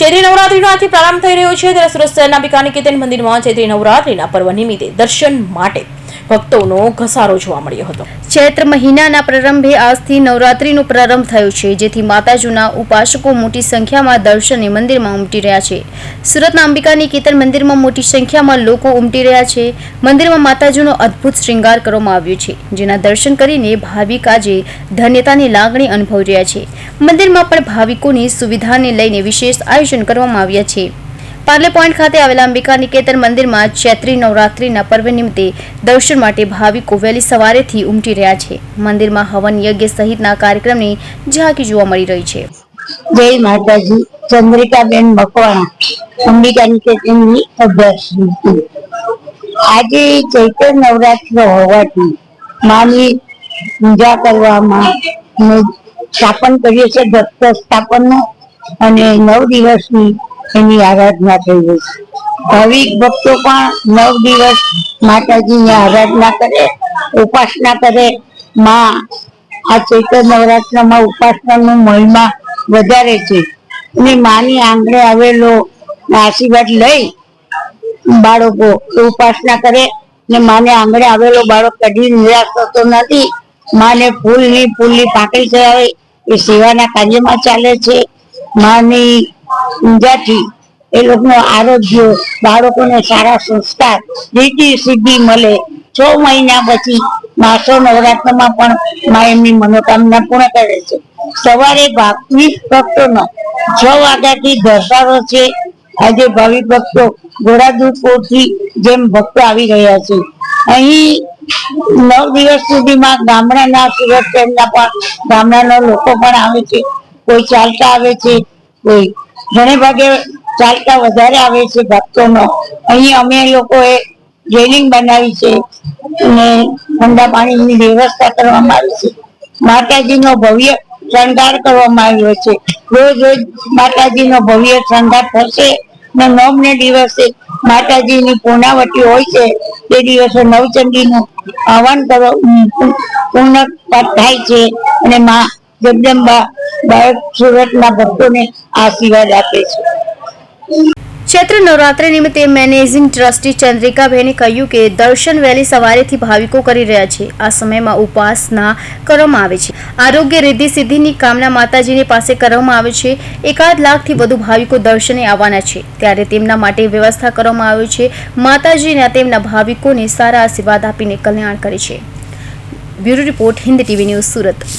ચૈત્રી નવરાત્રીનો આથી પ્રારંભ થઈ રહ્યો છે. ત્યારે સુરત શહેરના બિકાની કેતન મંદિરમાં ચૈત્રી નવરાત્રીના પર્વ નિમિત્તે દર્શન માટે ભક્તોનો ઘસારો જોવા મળ્યો હતો. ચૈત્ર મહિનાના પ્રારંભે આજથી નવરાત્રીનો પ્રારંભ થયો છે, જેથી માતાજીના ઉપાસકો મોટી સંખ્યામાં દર્શને મંદિરમાં ઉમટી રહ્યા છે. સુરતના અંબિકાની નિકેતન મંદિરમાં મોટી સંખ્યામાં લોકો ઉમટી રહ્યા છે. મંદિરમાં માતાજીનો અદ્ભુત શ્રૃંગાર કરવામાં આવ્યો છે, જેના દર્શન કરીને ભાવિક આજે ધન્યતાની લાગણી અનુભવી રહ્યા છે. મંદિરમાં પણ ભાવિકોની સુવિધાને લઈને વિશેષ આયોજન કરવામાં આવ્યા છે. પાર્લે પોઈન્ટ ખાતે આવેલા અંબિકા નિકેતન મંદિરમાં ચૈત્રી નવરાત્રીના પર્વ નિમિત્તે દર્શન માટે ભાવિકો વહેલી સવારેથી ઉમટી રહ્યા છે. મંદિરમાં હવન યજ્ઞ સહિતના કાર્યક્રમની ઝાંકી જોવા મળી રહી છે. જય માતાજી, ચંદ્રિકાબેન મકવાણા. અંબિકા નિકેતનની અભ્યાસ આજે ચૈત્ર નવરાત્ર હોવાથી માની પૂજા કરવામાં સ્થાપન કરીએ છીએ, ભક્ત સ્થાપનનો અને નવ દિવસની એની આરાધના થઈ છે. ભાવિક ભક્તો પણ નવ દિવસ માતાજીની આરાધના કરે, ઉપાસના કરે. માં આ ચૈત્ર નવરાત્રમાં ઉપાસનાનો મહિમા વધારે છે. અને માની આંગણે આવેલો આશીર્વાદ લઈ બાળકો ઉપાસના કરે ને માને આંગણે આવેલો બાળક કદી નિરાશ થતો નથી. માને ફૂલની ફૂલની પાકડી ચડાવે. એ સેવાના કાર્યમાં ચાલે છે. માની ઊંઝાથી એ લોકોનું આરોગ્ય, બાળકોને સારા સંસ્કાર, રીતિ સિદ્ધિ મળે. છ મહિના પછી માસો નવરાત્રમાં પણ મા એમની મનોકામના પૂર્ણ કરે છે. સવારે ભક્તો ભક્તોનો છ વાગ્યાથી ધસારો છે. આજે ભાવિક ભક્તો ઘોડાદૂરપુરથી જેમ ભક્તો આવી રહ્યા છે. અહીં નવ દિવસ સુધીમાં ગામડાના સુરત શહેરના પણ, ગામડાના લોકો પણ આવે છે. કોઈ ચાલતા આવે છે, કોઈ ઘણે ભાગે ચાલતા વધારે આવે છે ભક્તોનો. અહીં અમે લોકોએ રેલિંગ બનાવી છે અને ઠંડા પાણીની વ્યવસ્થા કરવામાં આવી છે. માતાજીનો ભવ્ય શણગાર કરવામાં આવ્યો છે. રોજ રોજ માતાજીનો ભવ્ય શણગાર થશે. ને નવમને દિવસે માતાજીની પૂર્ણાવતી હોય છે, તે દિવસે નવચંડીનું આહવાન કરો પૂર્ણ થાય છે અને માં જગદંબા બાળક સુરતના ભક્તોને આશીર્વાદ આપે છે. ચૈત્ર નવરાત્રી નિમિત્તે મેનેજિંગ ટ્રસ્ટી ચંદ્રિકાબેને કહ્યું કે દર્શન વહેલી સવારેથી ભાવિકો કરી રહ્યા છે. આ સમયમાં ઉપાસના કરવામાં આવે છે. આરોગ્ય રિદ્ધિ સિદ્ધિની કામના માતાજીની પાસે કરવામાં આવે છે. એકાદ લાખથી વધુ ભાવિકો દર્શને આવવાના છે. ત્યારે તેમના માટે વ્યવસ્થા કરવામાં આવી છે. માતાજીના તેમના ભાવિકોને સારા આશીર્વાદ આપીને કલ્યાણ કરે છે. Bureau report Hind TV news Surat.